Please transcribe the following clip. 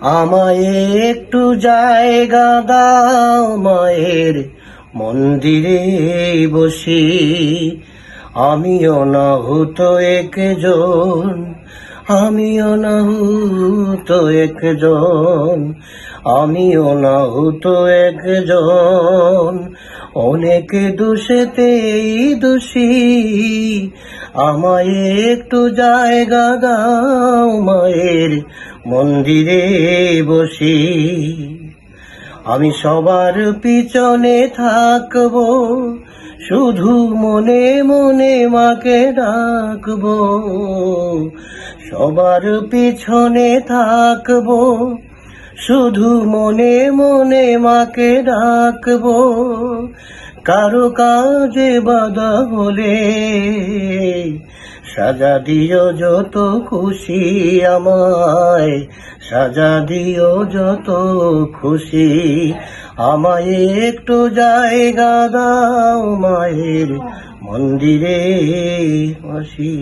আমায় একটু জায়গা দাও মায়ের মন্দিরে বসি। আমি অনাহুত একজন আমি অনাহুত একজন আমি অনাহুত একজন। অনেক দোষেতেই দোষী। আমায় একটু জায়গা দাও মায়ের মন্দিরে বসি। আমি সবার পিছনে থাকব, শুধু মনে মনে মাকে ডাকবো। সবার পিছনে থাকব শুধু মনে মনে মাকে ডাকবো, কারও কাজে বাধা হলে সাজা দিও যত খুশি আমায়, সাজা দিও যত খুশি আমায়। একটু জায়গা দাও মায়ের মন্দিরে বসি।